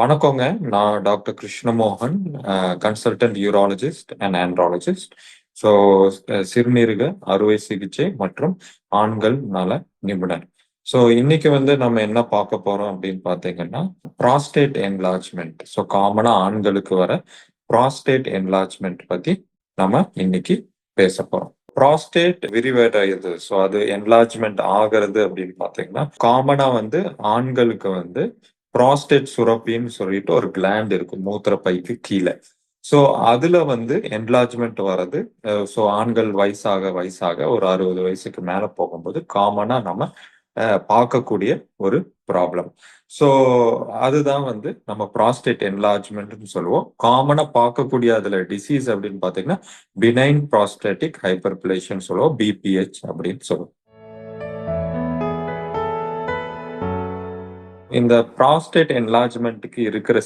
வணக்கங்க. நான் doctor Krishnamohan, consultant urologist and andrologist. So சிறுநீரக அறுவை சிகிச்சை மற்றும் ஆண்கள் நல நிபுணர். ஸோ இன்னைக்கு வந்து நம்ம என்ன பார்க்க போறோம் அப்படின்னு பார்த்தீங்கன்னா, ப்ராஸ்டேட் என்லார்ஜ்மெண்ட் ஸோ காமனா ஆண்களுக்கு வர ப்ராஸ்டேட் என்லார்ஜ்மெண்ட் பத்தி நம்ம இன்னைக்கு பேச போறோம். ப்ராஸ்டேட் விரிவடையுது. ஸோ அது என்லார்ஜ்மெண்ட் ஆகிறது அப்படின்னு பார்த்தீங்கன்னா, காமனா வந்து ஆண்களுக்கு வந்து ப்ராஸ்டேட் சுரப்பின்னு சொல்லிட்டு ஒரு கிளாண்ட் இருக்கும் மூத்திரப்பைக்கு கீழே ஸோ அதுல வந்து என்லாஜ்மெண்ட் வர்றது ஸோ ஆண்கள் வயசாக வயசாக ஒரு 60 வயசுக்கு மேல போகும்போது காமனா நம்ம பார்க்கக்கூடிய ஒரு ப்ராப்ளம். ஸோ அதுதான் வந்து நம்ம ப்ராஸ்டேட் என்லார்ஜ்மென்ட்ன்னு சொல்லுவோம். காமனா பார்க்கக்கூடிய அதுல டிசீஸ் அப்படின்னு பார்த்தீங்கன்னா, பினைன் புராஸ்டேட்டிக் ஹைப்பர்பிளேஷியான்னு சொல்லுவோம். பிபிஹெச் அப்படின்னு சொல்லுவோம். இந்த ப்ராஸ்டேட் என்லார்ஜ்மெண்ட்டுக்கு இருக்கிற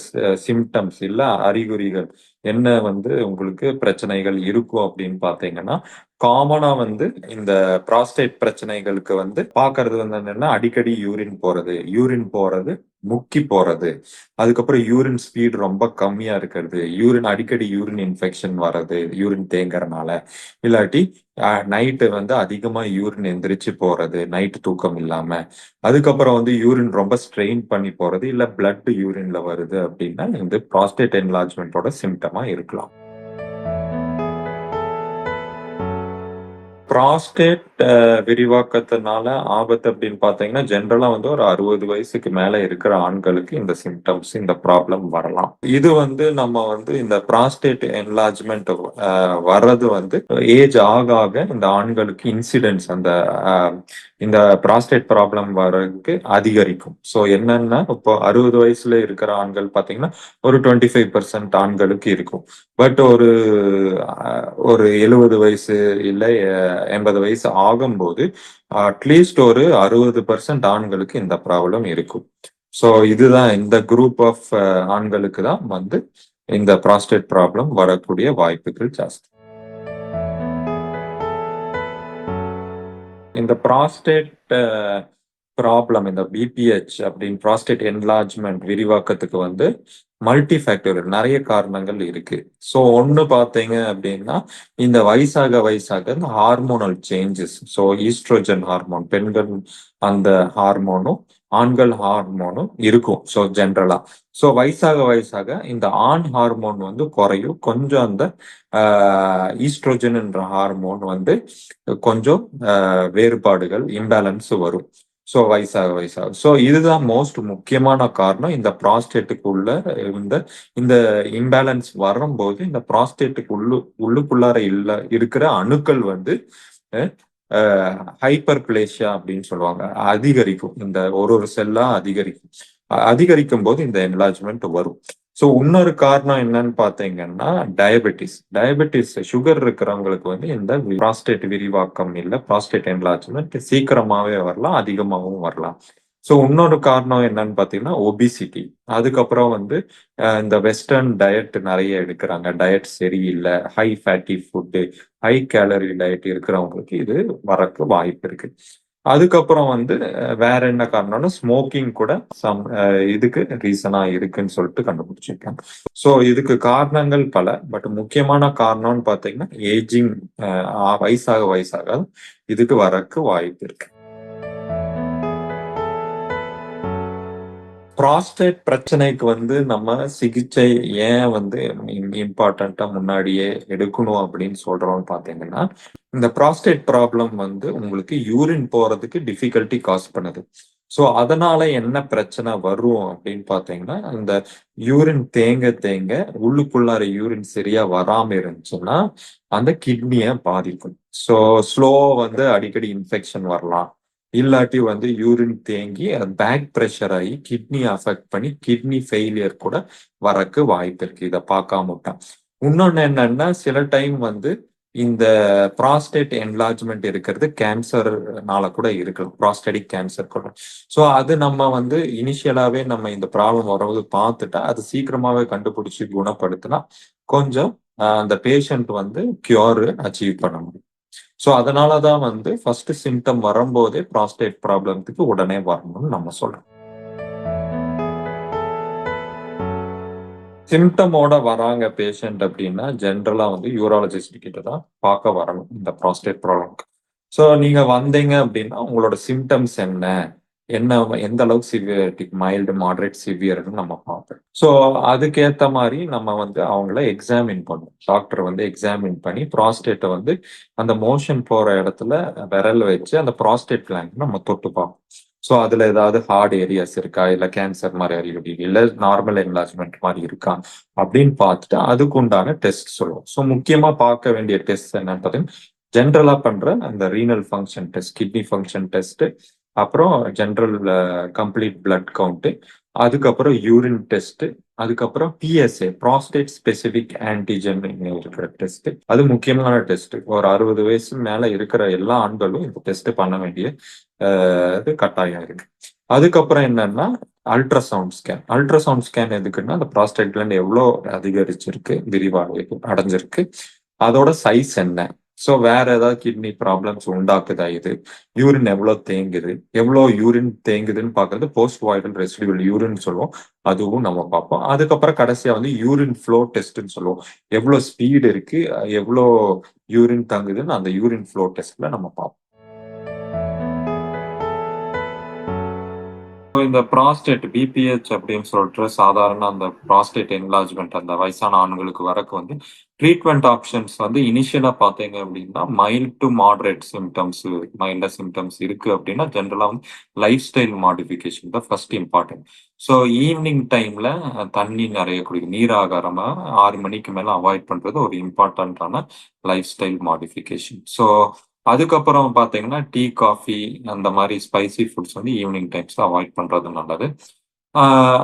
சிம்டம்ஸ் இல்ல அறிகுறிகள் என்ன வந்து உங்களுக்கு பிரச்சனைகள் இருக்கும் அப்படின்னு பார்த்தீங்கன்னா, காமனா வந்து இந்த ப்ராஸ்டேட் பிரச்சனைகளுக்கு வந்து பாக்குறது வந்து என்னன்னா, அடிக்கடி யூரின் போறது, யூரின் போறது, முக்கி போறது, அதுக்கப்புறம் யூரின் ஸ்பீட் ரொம்ப கம்மியா இருக்கிறது, யூரின் அடிக்கடி யூரின் இன்ஃபெக்ஷன் வர்றது, யூரின் தேங்கறனால. இல்லாட்டி நைட்டு வந்து அதிகமா யூரின் எந்திரிச்சு போறது, நைட் தூக்கம் இல்லாம, அதுக்கப்புறம் வந்து யூரின் ரொம்ப ஸ்ட்ரெயின் பண்ணி போறது, இல்ல பிளட் யூரின்ல வருது அப்படின்னா, இது ப்ராஸ்டேட் என்லார்ஜ்மென்ட்டோட சிம்டமா இருக்கலாம். ப்ராஸ்டேட் விரிவாக்கத்தினால ஆபத்து அப்படின்னு பார்த்தீங்கன்னா, ஜென்ரலாக வந்து ஒரு 60 வயசுக்கு மேலே இருக்கிற ஆண்களுக்கு இந்த சிம்டம்ஸ் இந்த ப்ராப்ளம் வரலாம். இது வந்து நம்ம வந்து இந்த ப்ராஸ்டேட் என்லார்ஜ்மென்ட் வர்றது வந்து ஏஜ் ஆக ஆக இந்த ஆண்களுக்கு இன்சிடென்ட்ஸ் அந்த இந்த ப்ராஸ்டேட் ப்ராப்ளம் வர்றதுக்கு அதிகரிக்கும். ஸோ என்னன்னா, இப்போ 60 வயசுல இருக்கிற ஆண்கள் பார்த்தீங்கன்னா, ஒரு 25% ஆண்களுக்கு இருக்கும். பட் ஒரு ஒரு 70 வயசு இல்லை எண்பது வயசு ஆகும்போது, அட்லீஸ்ட் ஒரு 60% ஆண்களுக்கு இந்த ப்ராப்ளம் இருக்கும். ஸோ இதுதான் இந்த குரூப் ஆஃப் uh, ஆண்களுக்கு தான் வந்து இந்த ப்ராஸ்டேட் ப்ராப்ளம் வரக்கூடிய வாய்ப்புகள் ஜாஸ்தி. இந்த ப்ராஸ்டேட் ப்ராப்ளம் இந்த பிபிஹெச் அப்படின்னு ப்ராஸ்டேட் என்லார்ஜ்மெண்ட் விரிவாக்கத்துக்கு வந்து மல்டி ஃபேக்டரியல் நிறைய காரணங்கள் இருக்கு. ஸோ ஒன்று பார்த்தீங்க அப்படின்னா, இந்த வயசாக வயசாக இந்த hormonal changes. So oestrogen hormone பெண்கள் அந்த ஹார்மோனும், ஆண்கள் ஹார்மோனும் இருக்கும். ஸோ ஜென்ரலா ஸோ வயசாக வயசாக இந்த ஆண் ஹார்மோன் வந்து குறையும். கொஞ்சம் அந்த ஈஸ்ட்ரோஜன்ன்ற ஹார்மோன் வந்து கொஞ்சம் வேறுபாடுகள், இம்பேலன்ஸ் வரும். ஸோ வயசாக வயசாக. ஸோ இதுதான் மோஸ்ட் முக்கியமான காரணம். இந்த ப்ராஸ்டேட்டுக்குள்ள இந்த இந்த இம்பேலன்ஸ் வரும்போது, இந்த ப்ராஸ்டேட்டுக்கு உள்ளு உள்ளுக்குள்ளார இல்ல இருக்கிற அணுக்கள் வந்து ஹைப்பர் பிளேஷியா அப்படின்னு சொல்லுவாங்க. அதிகரிக்கும். இந்த ஒரு ஒரு செல்லா அதிகரிக்கும். அதிகரிக்கும் போது இந்த என்லாஜ்மெண்ட் வரும். ஸோ இன்னொரு காரணம் என்னன்னு பார்த்தீங்கன்னா, டயபெட்டிஸ். டயபெட்டிஸ் சுகர் இருக்கிறவங்களுக்கு வந்து இந்த ப்ராஸ்டேட் விரிவாக்கம் இல்ல ப்ராஸ்டேட் என்லார்ஜ்மென்ட் சீக்கிரமாவே வரலாம், அதிகமாவும் வரலாம். ஸோ இன்னொரு காரணம் என்னன்னு பார்த்தீங்கன்னா, ஒபிசிட்டி. அதுக்கப்புறம் வந்து இந்த வெஸ்டர்ன் டயட் நிறைய எடுக்கிறாங்க டயட் சரியில்ல, high fatty food high calorie diet இருக்கிறவங்களுக்கு இது வரக்கு வாய்ப்பு இருக்கு. அதுக்கப்புறம் வந்து வேற என்ன காரணம்னா, ஸ்மோக்கிங் கூட சம் இதுக்கு ரீசனா இருக்குன்னு சொல்லிட்டு கண்டுபிடிச்சிருக்காங்க. ஸோ இதுக்கு காரணங்கள் பல. பட் முக்கியமான காரணம்னு பார்த்தீங்கன்னா, ஏஜிங் வயசாக வயசாக இதுக்கு வரக்கு வாய்ப்பு இருக்கு. ப்ராஸ்டேட் பிரச்சனைக்கு வந்து நம்ம சிகிச்சை ஏன் வந்து இம்பார்ட்டண்ட்டாக முன்னாடியே எடுக்கணும் அப்படின்னு சொல்றோம்னு பார்த்தீங்கன்னா, இந்த ப்ராஸ்டேட் ப்ராப்ளம் வந்து உங்களுக்கு யூரின் போறதுக்கு டிஃபிகல்டி காஸ் பண்ணுது. ஸோ அதனால என்ன பிரச்சனை வரும் அப்படின்னு பார்த்தீங்கன்னா, அந்த யூரின் தேங்க தேங்க உள்ளுக்குள்ளார யூரின் சரியா வராம இருந்துச்சுன்னா, அந்த கிட்னிய பாதிக்கும். ஸோ ஸ்லோவா வந்து அடிக்கடி இன்ஃபெக்ஷன் வரலாம். இல்லாட்டி வந்து யூரின் தேங்கி பேக் பிரஷர் ஆகி கிட்னி அஃபெக்ட் பண்ணி கிட்னி ஃபெயிலியர் கூட வரக்கு வாய்ப்பு இருக்கு. இதை பார்க்காம விட்டா. இன்னொன்னு என்னன்னா, சில டைம் வந்து இந்த ப்ராஸ்டேட் என்லார்ஜ்மெண்ட் இருக்கிறது கேன்சர்னால கூட இருக்கலாம். ப்ராஸ்டடிக் கேன்சர் கூட. ஸோ அது நம்ம வந்து இனிஷியலாவே நம்ம இந்த ப்ராப்ளம் வரும்போது பார்த்துட்டா, அது சீக்கிரமாவே கண்டுபிடிச்சு குணப்படுத்தினா, கொஞ்சம் அந்த பேஷண்ட் வந்து கியூர் அச்சீவ் பண்ண முடியும். ஸோ அதனால தான் வந்து ஃபர்ஸ்ட் சிம்டம் வரும்போதே ப்ராஸ்டேட் ப்ராப்ளத்துக்கு உடனே வரணும்னு நம்ம சொல்றோம். சிம்டமோட வராங்க பேஷண்ட் அப்படின்னா ஜென்ரலா வந்து யூராலஜிஸ்ட் கிட்ட தான் பார்க்க வரணும் இந்த ப்ராஸ்டேட் ப்ராப்ளம்க்கு ஸோ நீங்க வந்தீங்க அப்படின்னா உங்களோட சிம்டம்ஸ் என்ன? என்ன எந்த அளவுக்கு சிவியரிட்டிக் மைல்டு மாடரேட் சிவியர்னு நம்ம பார்ப்போம். ஸோ அதுக்கேற்ற மாதிரி நம்ம வந்து அவங்கள எக்ஸாமின் பண்ணுவோம். டாக்டர் வந்து எக்ஸாமின் பண்ணி ப்ராஸ்டேட்டை வந்து அந்த மோஷன் போகிற இடத்துல விரல் வச்சு அந்த ப்ராஸ்டேட் கிளாண்ட் நம்ம தொட்டு பார்ப்போம். ஸோ அதில் ஏதாவது ஹார்ட் ஏரியாஸ் இருக்கா? இல்லை கேன்சர் மாதிரி அறிகுறி இல்லை நார்மல் என்லாஜ்மெண்ட் மாதிரி இருக்கா? அப்படின்னு பார்த்துட்டு அதுக்கு உண்டான டெஸ்ட் சொல்லுவோம். ஸோ முக்கியமா பார்க்க வேண்டிய டெஸ்ட் என்னன்னு பார்த்தீங்கன்னா ஜென்ரலா பண்ற அந்த renal function test kidney function test அப்புறம் ஜென்ரல் கம்ப்ளீட் பிளட் கவுண்ட்டு அதுக்கப்புறம் யூரின் டெஸ்ட் அதுக்கப்புறம் பிஎஸ்ஏ ப்ராஸ்டேட் ஸ்பெசிபிக் ஆன்டிஜன் இருக்கிற டெஸ்ட் அது முக்கியமான டெஸ்ட் ஒரு அறுபது வயசு மேல இருக்கிற எல்லா ஆண்களும் இந்த டெஸ்ட் பண்ண வேண்டிய இது கட்டாயம் இருக்கு. அதுக்கப்புறம் என்னன்னா அல்ட்ராசவுண்ட் ஸ்கேன் அல்ட்ராசவுண்ட் ஸ்கேன் எதுக்குன்னா அந்த ப்ராஸ்டேட் கிளாண்ட் எவ்வளோ அதிகரிச்சிருக்கு விரிவாக அடைஞ்சிருக்கு. அதோட சைஸ் என்ன? ஸோ வேற ஏதாவது கிட்னி ப்ராப்ளம்ஸ் உண்டாக்குதா இது? யூரின் எவ்வளோ தேங்குது? எவ்வளோ யூரின் தேங்குதுன்னு பார்க்கறது போஸ்ட் வாய்டல் ரெசிடியூல் யூரின் சொல்லுவோம். அதுவும் நம்ம பார்ப்போம். அதுக்கப்புறம் கடைசியா வந்து யூரின் ஃப்ளோ டெஸ்ட்னு சொல்லுவோம். எவ்வளோ ஸ்பீடு இருக்கு? எவ்வளோ யூரின் தங்குதுன்னு அந்த யூரின் ஃப்ளோ டெஸ்ட்ல நம்ம பார்ப்போம். இந்த ப்ராஸ்டேட் பிபிஹெச் அப்படின்னு சொல்லிட்டு சாதாரண அந்த ப்ராஸ்டேட் என்லாஜ்மெண்ட் அந்த வயசான ஆண்களுக்கு வரக்கு வந்து ட்ரீட்மெண்ட் ஆப்ஷன்ஸ் வந்து இனிஷியலாக பார்த்தீங்க அப்படின்னா மைல்ட் டு மாடரேட் சிம்டம்ஸ் மைல்டாக சிம்டம்ஸ் இருக்கு அப்படின்னா ஜென்ரலாக வந்து லைஃப் ஸ்டைல் மாடிஃபிகேஷன் தான் ஃபர்ஸ்ட் இம்பார்ட்டன்ட் ஸோ ஈவினிங் டைம்ல தண்ணி நிறைய குடிக்கும் நீர் ஆகாரமா ஆறு மணிக்கு மேலே அவாய்ட் பண்றது ஒரு இம்பார்ட்டண்ட்டான லைஃப் ஸ்டைல் மாடிஃபிகேஷன் ஸோ அதுக்கப்புறம் பார்த்தீங்கன்னா டீ காஃபி அந்த மாதிரி ஸ்பைசி ஃபுட்ஸ் வந்து ஈவினிங் டைம்ஸ் அவாய்ட் பண்றது நல்லது.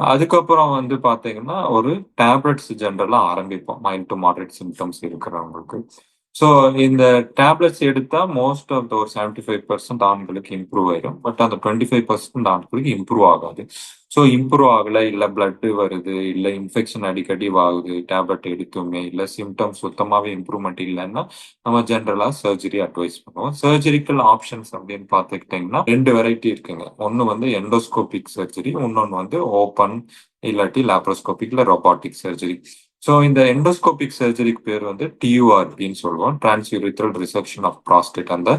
அதுக்கப்புறம் வந்து பார்த்தீங்கன்னா ஒரு டேப்லெட்ஸ் ஜென்ரலாக ஆரம்பிப்போம். மைல்ட் டூ மாடரேட் சிம்டம்ஸ் இருக்கிறவங்களுக்கு. ஸோ இந்த டேப்லெட்ஸ் எடுத்தால் மோஸ்ட் ஆஃப் த ஒரு செவன்டி ஃபைவ் பர்சன்ட் ஆண்களுக்கு இம்ப்ரூவ் ஆயிடும் பட் அந்த டுவெண்ட்டி ஃபைவ் பர்சன்ட் ஆண்களுக்கு இம்ப்ரூவ் ஆகாது. ஸோ இம்ப்ரூவ் ஆகலை இல்லை பிளட்டு வருது இல்லை இன்ஃபெக்ஷன் அடிக்கடி ஆகுது டேப்லெட் எடுத்துமே இல்லை சிம்டம்ஸ் சுத்தமாகவே இம்ப்ரூவ்மெண்ட் இல்லைன்னா நம்ம ஜென்ரலாக சர்ஜரி அட்வைஸ் பண்ணுவோம். சர்ஜரிக்கல் ஆப்ஷன்ஸ் அப்படின்னு பார்த்துக்கிட்டிங்கன்னா ரெண்டு வெரைட்டி இருக்குங்க. ஒன்று வந்து எண்டோஸ்கோபிக் சர்ஜரி இன்னொன்று வந்து ஓப்பன் இல்லாட்டி லேப்ரோஸ்கோபிக் இல்லை ரொபாட்டிக் சர்ஜரி ஸோ இந்த எண்டோஸ்கோபிக் சர்ஜரிக்கு பேர் வந்து டியூஆர்பின்னு சொல்லுவோம். டிரான்ஸ்யூரித்ரல் ரிசப்ஷன் ஆஃப் ப்ராஸ்டேட் அந்த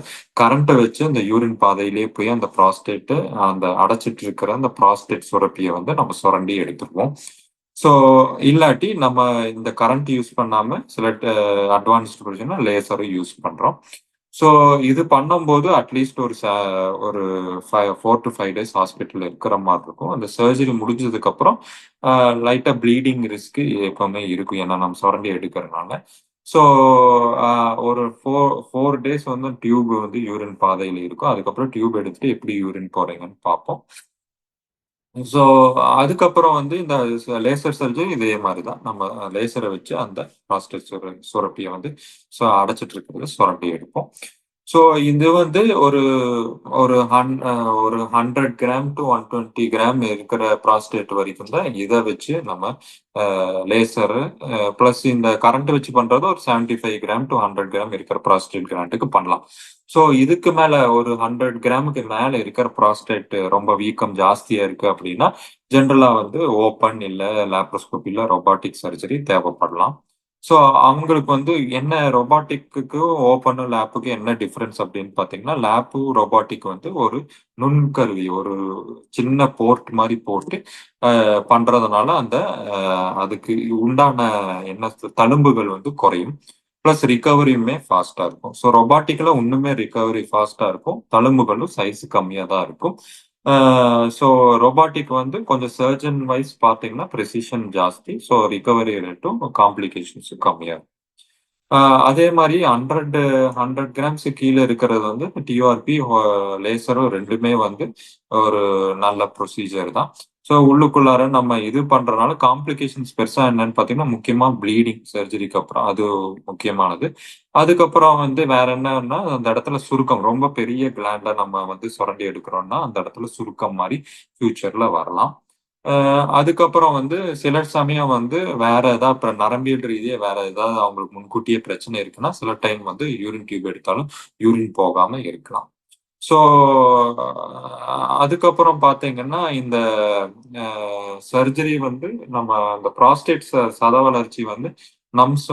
கரண்ட்டை வச்சு அந்த யூரின் பாதையிலேயே போய் அந்த ப்ராஸ்டேட்டு அந்த அடைச்சிட்டு இருக்கிற அந்த ப்ராஸ்டேட் சுரப்பியை வந்து நம்ம சுரண்டி எடுத்துருவோம். ஸோ இல்லாட்டி நம்ம இந்த கரண்ட் யூஸ் பண்ணாம சில அட்வான்ஸ்டு ப்ரொசீஜர்னா லேசரும் யூஸ் பண்றோம். ஸோ இது பண்ணும்போது அட்லீஸ்ட் ஒரு ஒரு five four to five days ஹாஸ்பிட்டலில் இருக்கிற மாதிரி இருக்கும். அந்த சர்ஜரி முடிஞ்சதுக்கப்புறம் லைட்டாக ப்ளீடிங் ரிஸ்க்கு எப்பவுமே இருக்கும். ஏன்னா நம்ம சுரண்டி எடுக்கிறதுனால ஸோ ஒரு ஃபோர் ஃபோர் டேஸ் வந்து டியூப் வந்து யூரின் பாதையில் இருக்கும். அதுக்கப்புறம் டியூப் எடுத்துட்டு எப்படி யூரின் போகிறீங்கன்னு பார்ப்போம். ஸோ அதுக்கப்புறம் வந்து இந்த லேசர் சர்ஜரி இதே மாதிரி தான் நம்ம லேசரை வச்சு அந்த ப்ராஸ்டேட் சுர சுரப்பியை வந்து ஸோ அடைச்சிட்டு இருக்கிறத சுரண்டி எடுப்போம். ஸோ இது வந்து ஒரு ஒரு ஹன் ஒரு hundred gram to one twenty gram இருக்கிற ப்ராஸ்டேட் வரைக்கும் தான் இதை வச்சு நம்ம லேசரு ப்ளஸ் இந்த கரண்ட் வச்சு பண்றது ஒரு seventy five gram to hundred gram இருக்கிற ப்ராஸ்டேட் கிராண்ட்டுக்கு பண்ணலாம். ஸோ இதுக்கு மேல ஒரு ஹண்ட்ரட் கிராமுக்கு மேல இருக்கிற ப்ராஸ்டேட் ரொம்ப வீக்கம் ஜாஸ்தியாக இருக்கு அப்படின்னா ஜென்ரலா வந்து ஓப்பன் இல்லை லேப்ரோஸ்கோபி இல்லை ரொபாட்டிக் சர்ஜரி தேவைப்படலாம். ஸோ அவங்களுக்கு வந்து என்ன ரொபாட்டிக்கு ஓப்பனும் லேப்புக்கு என்ன டிஃப்ரென்ஸ் அப்படின்னு பார்த்தீங்கன்னா லேப்பு ரொபாட்டிக் வந்து ஒரு நுண்கருவி ஒரு சின்ன போர்ட் மாதிரி போட்டு பண்றதுனால அந்த அதுக்கு உண்டான என்ன தழும்புகள் வந்து குறையும். ப்ளஸ் ரிகவரியுமே ஃபாஸ்டா இருக்கும். ஸோ ரொபாட்டிக்ல இன்னுமே ரிகவரி ஃபாஸ்டா இருக்கும். தழும்புகளும் சைஸ் கம்மியாக தான் இருக்கும். ஸோ ரொபாட்டிக் வந்து கொஞ்சம் சர்ஜன் வைஸ் பார்த்தீங்கன்னா ப்ரெசிஷன் ஜாஸ்தி. ஸோ ரிகவரி ரேட்டும் காம்ப்ளிகேஷன்ஸும் கம்மியாக அதே மாதிரி ஹண்ட்ரட் ஹண்ட்ரட் கிராம்ஸ் கீழே இருக்கிறது வந்து டிஆர்பி லேசரும் ரெண்டுமே வந்து ஒரு நல்ல ப்ரொசீஜர் தான். ஸோ உள்ளுக்குள்ளார நம்ம இது பண்றதுனால காம்ப்ளிகேஷன்ஸ் பெருசா என்னன்னு பார்த்தீங்கன்னா முக்கியமா ப்ளீடிங் சர்ஜரிக்கு அப்புறம். அது முக்கியமானது. அதுக்கப்புறம் வந்து வேற என்னன்னா அந்த இடத்துல சுருக்கம். ரொம்ப பெரிய கிளாண்ட நம்ம வந்து சுரண்டி எடுக்கிறோம்னா அந்த இடத்துல சுருக்கம் மாதிரி ஃபியூச்சர்ல வரலாம். அதுக்கப்புறம் வந்து சில சமயம் வந்து வேற ஏதாவது இப்போ நரம்பியல் ரீதியாக வேற ஏதாவது அவங்களுக்கு முன்கூட்டியே பிரச்சனை இருக்குன்னா சில டைம் வந்து யூரின் டியூப் எடுத்தாலும் யூரின் போகாம இருக்கலாம். ஸோ அதுக்கப்புறம் பார்த்தீங்கன்னா இந்த சர்ஜரி வந்து நம்ம அந்த ப்ராஸ்டேட் சத வளர்ச்சி வந்து நம்ஸ்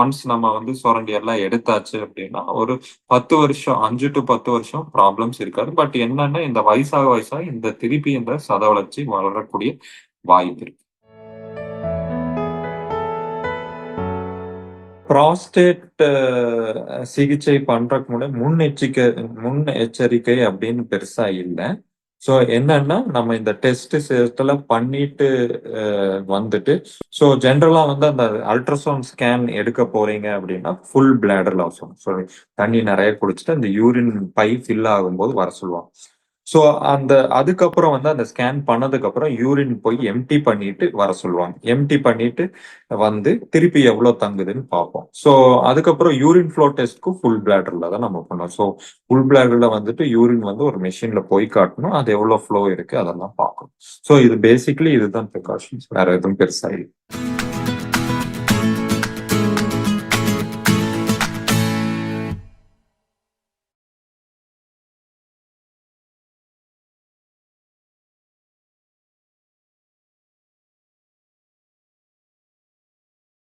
ஒன்ஸ் நம்ம வந்து சுரண்டி எல்லாம் எடுத்தாச்சு அப்படின்னா ஒரு பத்து வருஷம் அஞ்சு டு பத்து வருஷம் ப்ராப்ளம்ஸ் இருக்காது. பட் என்னன்னா இந்த வயசாக வயசாக இந்த திருப்பி இந்த சத வளர்ச்சி வளரக்கூடிய வாய்ப்பு இருக்கு. ப்ராஸ்டேட் சிகிச்சை பண்றதுக்கு முன்னாடி முன்னெச்சரிக்கை முன் எச்சரிக்கை அப்படின்னு பெருசா இல்லை. ஸோ என்னன்னா நம்ம இந்த டெஸ்ட் சேர்த்துல பண்ணிட்டு வந்துட்டு ஸோ ஜென்ரலா வந்து அந்த அல்ட்ராசவுண்ட் ஸ்கேன் எடுக்க போறீங்க அப்படின்னா ஃபுல் பிளாடர் லாஸ் ஆகும் ஸோ தண்ணி நிறைய குடிச்சிட்டு அந்த யூரின் பை ஃபில் ஆகும்போது வர சொல்லுவாங்க. ஸோ அந்த அதுக்கப்புறம் வந்து அந்த ஸ்கேன் பண்ணதுக்கு அப்புறம் யூரின் போய் எம்டி பண்ணிட்டு வர சொல்லுவாங்க. எம்டி பண்ணிட்டு வந்து திருப்பி எவ்வளோ தங்குதுன்னு பார்ப்போம். ஸோ அதுக்கப்புறம் யூரின் ஃப்ளோ டெஸ்ட்க்கும் ஃபுல் பிளாடர்ல தான் நம்ம பண்ணோம். ஸோ ஃபுல் பிளாடர்ல வந்துட்டு யூரின் வந்து ஒரு மெஷின்ல போய் காட்டணும். அது எவ்வளோ ஃப்ளோ இருக்கு அதெல்லாம் பார்க்கணும். ஸோ இது பேசிக்லி இதுதான் ப்ரிகாஷன்ஸ் வேற எதுவும் பெருசா இல்லை.